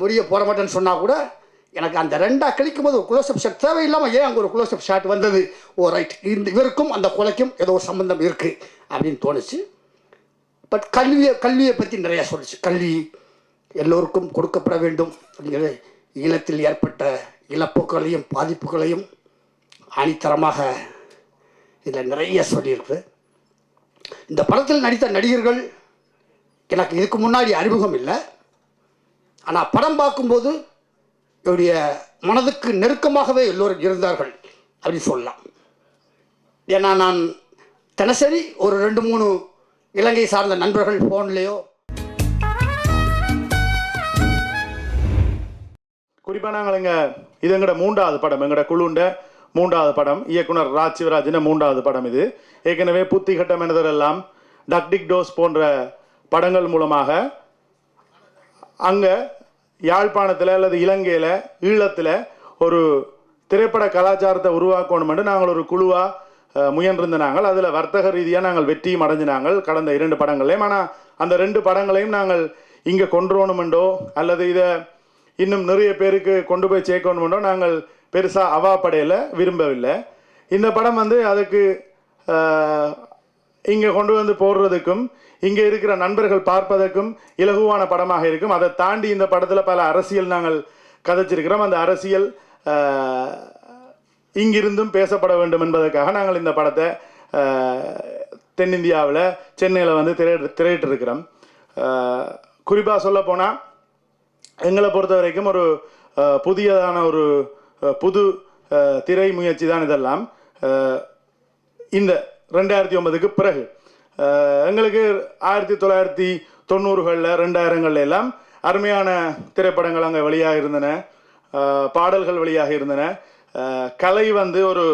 முறிய போட மாட்டேன்னு சொன்னால் கூட எனக்கு அந்த ரெண்டாக கிழிக்கும் போது ஒரு குளோசப் ஷாட் தேவையில்லாமல் ஏன் அங்கே ஒரு குளோசப் ஷாட் வந்தது? ஓ ரைட் இந்த இவருக்கும் அந்த கொலைக்கும் ஏதோ ஒரு சம்பந்தம் இருக்குது அப்படின்னு தோணுச்சு. பட் கல்வியை கல்வியை பற்றி நிறையா சொல்லுச்சு. கல்வி எல்லோருக்கும் கொடுக்கப்பட வேண்டும் அப்படிங்கிறது ஈழத்தில் ஏற்பட்ட இழப்புகளையும் பாதிப்புகளையும் ஆணித்தரமாக இதில் நிறைய சொல்லியிருக்கு. இந்த படத்தில் நடித்த நடிகர்கள் எனக்கு இதுக்கு முன்னாடி அறிமுகம் இல்லை. ஆனால் படம் பார்க்கும்போது என்னுடைய மனதுக்கு நெருக்கமாகவே எல்லோரும் இருந்தார்கள் அப்படின்னு சொல்லலாம். ஏன்னா நான் தினசரி ஒரு ரெண்டு மூணு இலங்கை சார்ந்த நண்பர்கள் ஃபோன்லேயோ குறிப்பாக நாங்கள் எங்கள் இது எங்களோட மூன்றாவது படம் எங்களோட குழுண்ட மூன்றாவது படம். இயக்குனர் ராஜ் மூன்றாவது படம் இது. ஏற்கனவே புத்தி கட்டம் எல்லாம் டக்டிக் டோஸ் போன்ற படங்கள் மூலமாக அங்கே யாழ்ப்பாணத்தில் அல்லது இலங்கையில் ஈழத்தில் ஒரு திரைப்பட கலாச்சாரத்தை உருவாக்கணுமென்று நாங்கள் ஒரு குழுவாக முயன்றிருந்த நாங்கள். அதில் வர்த்தக ரீதியாக நாங்கள் வெற்றியும் அடைஞ்சினாங்கள் கடந்த இரண்டு படங்களையும் ஆனால் அந்த ரெண்டு படங்களையும் நாங்கள் இங்கே கொண்டுறோணுமெண்டோ அல்லது இதை இன்னும் நிறைய பேருக்கு கொண்டு போய் சேர்க்கணுமெண்டோ நாங்கள் பெருசாக அவாப்படையில் விரும்பவில்லை. இந்த படம் வந்து அதுக்கு இங்கே கொண்டு வந்து போடுறதுக்கும் இங்கே இருக்கிற நண்பர்கள் பார்ப்பதற்கும் இலகுவான படமாக இருக்கும். அதை தாண்டி இந்த படத்தில் பல அரசியல் நாங்கள் கதைச்சிருக்கிறோம். அந்த அரசியல் இங்கிருந்தும் பேசப்பட வேண்டும் என்பதற்காக நாங்கள் இந்த படத்தை தென்னிந்தியாவில் சென்னையில் வந்து திரையிட்டு திரையிட்டு இருக்கிறோம் குறிப்பாக சொல்ல போனால் எங்களை பொறுத்த வரைக்கும் ஒரு புதியதான ஒரு புது திரை முயற்சி தான் இதெல்லாம். இந்த ரெண்டாயிரத்தி ஒன்பதுக்கு பிறகு. எங்களுக்கு ஆயிரத்தி தொள்ளாயிரத்தி தொண்ணூறுகளில் ரெண்டாயிரங்கள்ல எல்லாம் அருமையான திரைப்படங்கள் அங்கே வெளியாக இருந்தன. பாடல்கள் வெளியாக இருந்தன. கலை வந்து ஒரு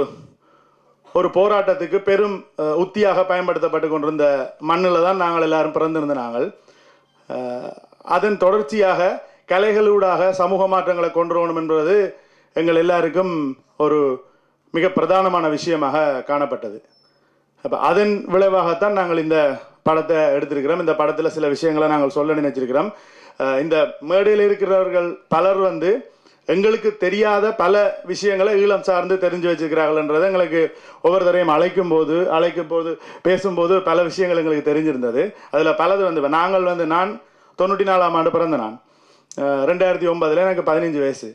ஒரு போராட்டத்துக்கு பெரும் உத்தியாக பயன்படுத்தப்பட்டு கொண்டிருந்த மண்ணில் தான் நாங்கள் எல்லாரும் பிறந்திருந்த நாங்கள். அதன் தொடர்ச்சியாக கலைகளூடாக சமூக மாற்றங்களை கொண்டு வரணும் என்பது எங்கள் எல்லாருக்கும் ஒரு மிக பிரதானமான விஷயமாக காணப்பட்டது. அப்போ அதன் விளைவாகத்தான் நாங்கள் இந்த படத்தை எடுத்திருக்கிறோம். இந்த படத்தில் சில விஷயங்களை நாங்கள் சொல்ல நினைச்சிருக்கிறோம். இந்த மேடையில் இருக்கிறவர்கள் பலர் வந்து எங்களுக்கு தெரியாத பல விஷயங்களை ஈழம் சார்ந்து தெரிஞ்சு வச்சிருக்கிறார்கள்ன்றது எங்களுக்கு ஒவ்வொரு தரையும் அழைக்கும் போது அழைக்கும் போது பேசும்போது பல விஷயங்கள் எங்களுக்கு தெரிஞ்சிருந்தது. அதில் பலது வந்து நாங்கள் வந்து நான் தொண்ணூற்றி நாலாம் ஆண்டு பிறந்த நான். ரெண்டாயிரத்தி ஒன்பதில் எனக்கு பதினஞ்சு வயசு.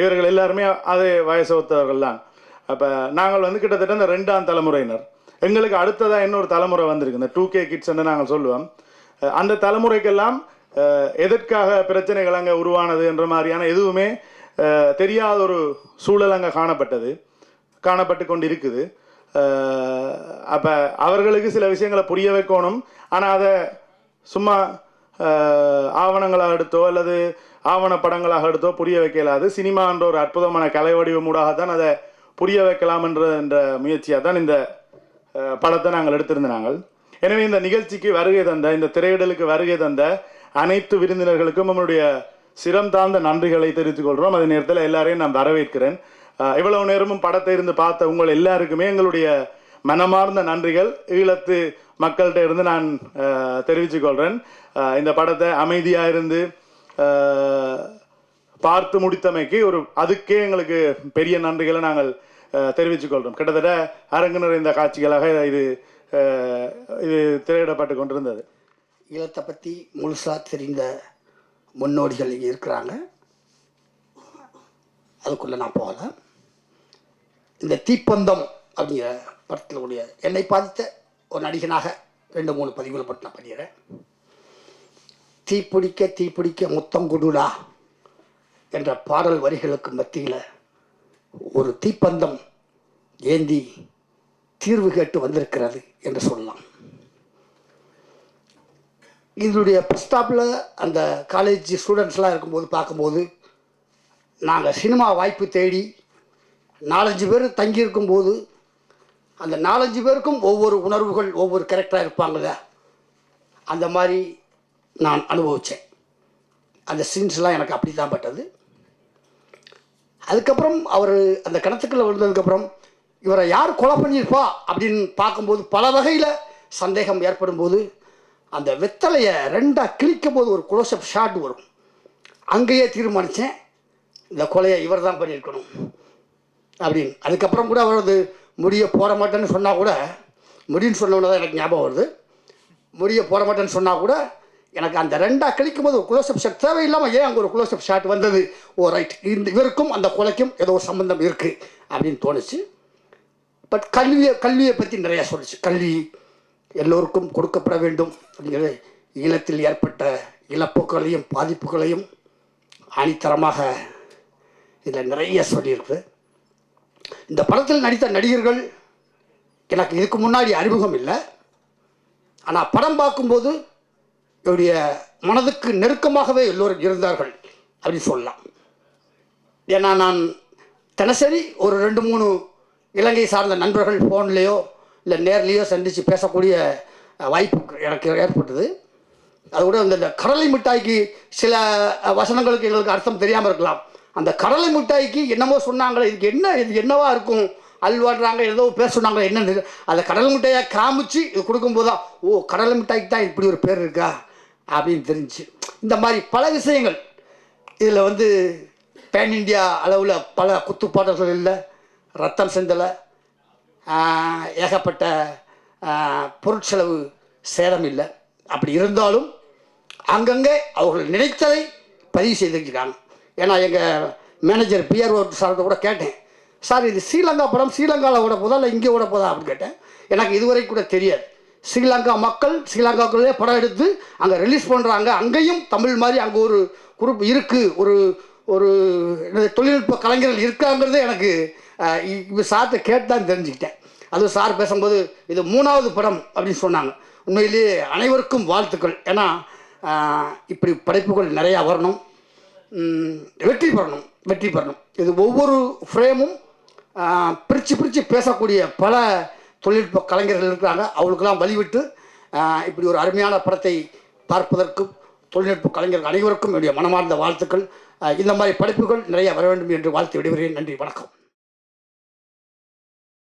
இவர்கள் எல்லாருமே அதே வயசு ஒத்தவர்கள் தான் அப்போ நாங்கள் வந்து கிட்டத்தட்ட இந்த ரெண்டாம் தலைமுறையினர். எங்களுக்கு அடுத்ததாக இன்னொரு தலைமுறை வந்திருக்கு. இந்த டூ கே கிட்ஸ்ன்னு நாங்கள் சொல்லுவோம். அந்த தலைமுறைக்கெல்லாம் எதற்காக பிரச்சனைகள் அங்கே உருவானது என்ற மாதிரியான எதுவுமே தெரியாத ஒரு சூழல் அங்கே காணப்பட்டது காணப்பட்டு கொண்டு இருக்குது அப்போ அவர்களுக்கு சில விஷயங்களை புரிய வைக்கணும். ஆனால் அதை சும்மா ஆவணங்களாக எடுத்தோ அல்லது ஆவணப்படங்களாக எடுத்தோ புரிய வைக்கலாது. சினிமா என்ற ஒரு அற்புதமான கலை வடிவமூடாக தான் அதை புரிய வைக்கலாம் என்ற முயற்சியாக தான் இந்த படத்தை நாங்கள் எடுத்திருந்த நாங்கள். எனவே இந்த நிகழ்ச்சிக்கு வருகை தந்த இந்த திரையிடலுக்கு வருகை தந்த அனைத்து விருந்தினர்களுக்கும் நம்மளுடைய சிரம் தாழ்ந்த நன்றிகளை தெரிவித்துக் கொள்கிறோம். அதே நேரத்தில் எல்லாரையும் நான் வரவேற்கிறேன். இவ்வளவு நேரமும் படத்தை இருந்து பார்த்த உங்கள் எல்லாருக்குமே எங்களுடைய மனமார்ந்த நன்றிகள். ஈழத்து மக்கள்கிட்ட இருந்து நான் தெரிவித்துக்கொள்கிறேன் தெரிவித்துக் கொள்கிறேன். இந்த படத்தை அமைதியாக இருந்து பார்த்து முடித்தமைக்கு ஒரு அதுக்கே எங்களுக்கு பெரிய நன்றிகளை நாங்கள் தெரிவித்துக் கொள்கிறோம் கிட்டத்தட்ட அரங்கு நிறைந்த காட்சிகளாக இது இது திரையிடப்பட்டு கொண்டிருந்தது. ஈழத்தை பற்றி முழுசாக தெரிந்த முன்னோடிகள் இங்கே இருக்கிறாங்க. அதுக்குள்ளே நான் போகல. இந்த தீப்பந்தம் அப்படிங்கிற படத்தில் உடைய என்னை பாதித்த ஒரு நடிகனாக ரெண்டு மூணு பதிவுகளை போட்டு நான் பண்ணிடுறேன். தீப்பிடிக்க தீப்பிடிக்க முத்தம் கொடுடா என்ற பாடல் வரிகளுக்கு மத்தியில் ஒரு தீப்பந்தம் ஏந்தி தீர்வு கேட்டு வந்திருக்கிறது என்று சொல்லலாம். இதனுடைய பஸ் ஸ்டாப்பில் அந்த காலேஜ் ஸ்டூடெண்ட்ஸ்லாம் இருக்கும்போது பார்க்கும்போது நாங்கள் சினிமா வாய்ப்பு தேடி நாலஞ்சு பேர் தங்கியிருக்கும்போது அந்த நாலஞ்சு பேருக்கும் ஒவ்வொரு உணர்வுகள் ஒவ்வொரு கேரக்டராக இருப்பாங்கள்ல அந்த மாதிரி நான் அனுபவித்தேன் அந்த சீன்ஸ்லாம் எனக்கு அப்படி தான் பட்டது. அதுக்கப்புறம் அவர் அந்த கிணத்துக்குள்ள விழுந்ததுக்கப்புறம் இவரை யார் கொலை பண்ணியிருப்பா? அப்படின்னு பார்க்கும்போது பல வகையில் சந்தேகம் ஏற்படும் போது அந்த வெத்தலையை ரெண்டாக கிழிக்கும் போது ஒரு குளோசப் ஷாட் வரும். அங்கேயே தீர்மானித்தேன் இந்த கொலையை இவர் தான் பண்ணியிருக்கணும். அப்படின்னு. அதுக்கப்புறம் கூட அவரது முடிய போட மாட்டேன்னு சொன்னால் கூட முடின்னு சொன்னோன்னு தான் எனக்கு ஞாபகம் வருது. முடிய போட மாட்டேன்னு சொன்னால் கூட எனக்கு அந்த ரெண்டாக கழிக்கும் போது ஒரு குளோசப் ஷாட் தேவையில்லாமல் ஏன் அங்கே ஒரு குளோசப் ஷாட் வந்தது? ஓ ரைட் இந்த இவருக்கும் அந்த கொலைக்கும் ஏதோ ஒரு சம்பந்தம் இருக்குது அப்படின்னு தோணுச்சு. பட் கல்வியை கல்வியை பற்றி நிறையா சொல்லுச்சு. கல்வி எல்லோருக்கும் கொடுக்கப்பட வேண்டும் அப்படிங்கிறது ஈழத்தில் ஏற்பட்ட இழப்புகளையும் பாதிப்புகளையும் ஆணித்தரமாக இதில் நிறைய சொல்லியிருக்கு. இந்த படத்தில் நடித்த நடிகர்கள் எனக்கு இதுக்கு முன்னாடி அறிமுகம் இல்லை. ஆனால் படம் பார்க்கும்போது என்னுடைய மனதுக்கு நெருக்கமாகவே எல்லோரும் இருந்தார்கள் அப்படின்னு சொல்லலாம். ஏன்னா நான் தினசரி ஒரு ரெண்டு மூணு இலங்கை சார்ந்த நண்பர்கள் ஃபோன்லேயோ இல்லை நேர்லேயோ சந்தித்து பேசக்கூடிய வாய்ப்பு எனக்கு ஏற்பட்டது. அது கூட இந்த கடலை மிட்டாய்க்கு சில வசனங்களுக்கு எங்களுக்கு அர்த்தம் தெரியாமல் இருக்கலாம். அந்த கடலை மிட்டாய்க்கு என்னமோ சொன்னாங்களே இதுக்கு என்ன இது என்னவா இருக்கும்? அல்வாடுறாங்க ஏதோ பேர் சொன்னாங்களே என்னன்னு அந்த கடலை மிட்டாயை காமிச்சு இது கொடுக்கும்போது தான் ஓ கடலை மிட்டாய்க்கு தான் இப்படி ஒரு பேர் இருக்கா? அப்படின்னு தெரிஞ்சு இந்த மாதிரி பல விஷயங்கள். இதில் வந்து பேன் இந்தியா அளவில் பல குத்துப்பாடல்கள் இல்லை ரத்தம் சிந்தலை ஏகப்பட்ட பொருட்செலவு சேதம் இல்லை. அப்படி இருந்தாலும் அங்கங்கே அவர்கள் நினைத்ததை பதிவு செய்திருக்கிறாங்க. ஏன்னா எங்கள் மேனேஜர் பிஆர் சார்கிட்ட கூட கேட்டேன் சார் இது ஸ்ரீலங்கா படம் ஸ்ரீலங்காவில் விட போதா இல்லை இங்கே விட போதா? அப்படின்னு கேட்டேன். எனக்கு இதுவரை கூட தெரியாது. ஸ்ரீலங்கா மக்கள் ஸ்ரீலங்காக்குள்ளே படம் எடுத்து அங்கே ரிலீஸ் பண்ணுறாங்க அங்கேயும் தமிழ் மாதிரி அங்கே ஒரு குரூப் இருக்குது ஒரு ஒரு என்னது தொழில்நுட்ப கலைஞர்கள் இருக்காங்கிறது எனக்கு இ- இப்போ சார்கிட்ட கேட்டு தான் தெரிஞ்சுக்கிட்டேன். அதுவும் சார் பேசும்போது இது மூணாவது படம் அப்படின்னு சொன்னாங்க. உண்மையிலேயே அனைவருக்கும் வாழ்த்துக்கள். ஏன்னா இப்படி படைப்புகள் நிறையா வரணும். வெற்றி பெறணும். வெற்றி பெறணும். இது ஒவ்வொரு ஃப்ரேமும் பிரித்து பிரித்து பேசக்கூடிய பல தொழில்நுட்ப கலைஞர்கள் இருக்கிறாங்க. அவங்களுக்கெல்லாம் வழிவிட்டு இப்படி ஒரு அருமையான படத்தை பார்ப்பதற்கும் தொழில்நுட்ப கலைஞர்கள் அனைவருக்கும் என்னுடைய மனமார்ந்த வாழ்த்துக்கள். இந்த மாதிரி படைப்புகள் நிறைய வர வேண்டும் என்று வாழ்த்து விடுகிறேன் நன்றி வணக்கம்.